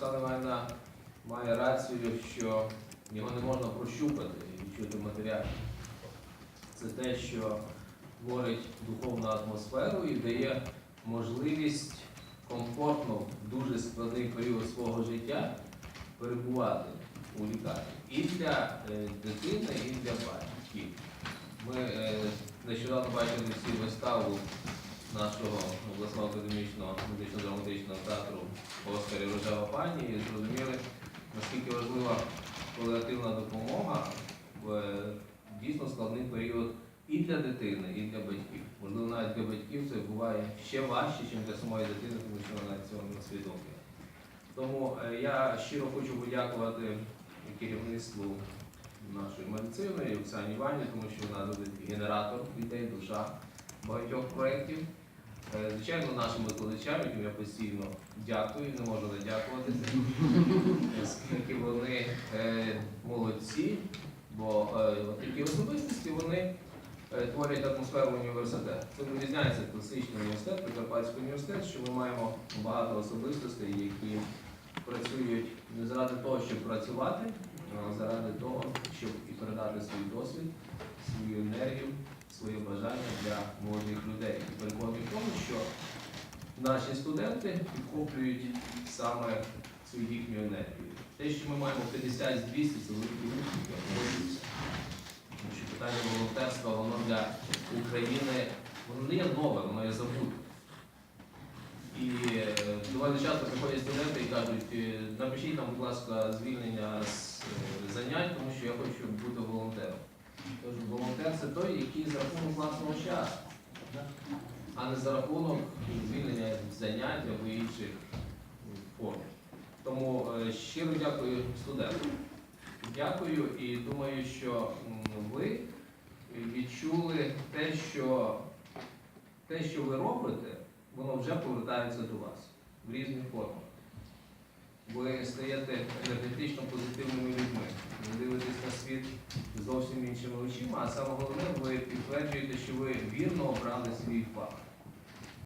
Оксана Івановна має рацію, що його не можна прощупати і відчути матеріально. Це те, що творить духовну атмосферу і дає можливість комфортно в дуже складний період свого життя перебувати у лікарні. І для е, дитини, і для батьків. Ми е, нещодавно бачили всі виставу нашого обласного академічного музично-драматичного театру Оскарі Рожева пані і зрозуміли, наскільки важлива паліативна допомога в е, дійсно складний період і для дитини, і для батьків. Можливо, навіть для батьків це буває ще важче, ніж для самої дитини, тому що вона цього не усвідомлює. Тому е, я щиро хочу подякувати керівництву нашої медицини Оксані Івані, тому що вона генератор ідей, душа багатьох проєктів. Е, Звичайно, нашим викладачам, яким я постійно дякую, не можу не дякувати, оскільки вони е, молодці, бо е, такі особистості вони творять атмосферу університету. Це відрізняється класичний університет, Прикарпатський університет, що ми маємо багато особистостей, які працюють не заради того, щоб працювати, а заради того, щоб і передати свій досвід, свою енергію, своє бажання для молодих людей. І переконаний в тому, що наші студенти підхоплюють саме цю їхню енергію. Те, що ми маємо 50 з 200, це великі успіхи, погоджуюся. Тому що питання волонтерства, воно для України, воно не є нове, воно є забуте. І е, доволі часто приходять студенти і кажуть, е, напишіть нам, будь ласка, звільнення з е, занять, тому що я хочу бути волонтером. Кажу, волонтер це той, який за рахунок власного часу, а не за рахунок звільнення занять або інших форм. Тому е, щиро дякую студентам. Дякую і думаю, що ви відчули те, що те, що ви робите, воно вже повертається до вас в різних формах. Ви стаєте енергетично позитивними людьми. Ви дивитесь на світ зовсім іншими очима, а саме головне, ви підтверджуєте, що ви вірно обрали свій фах.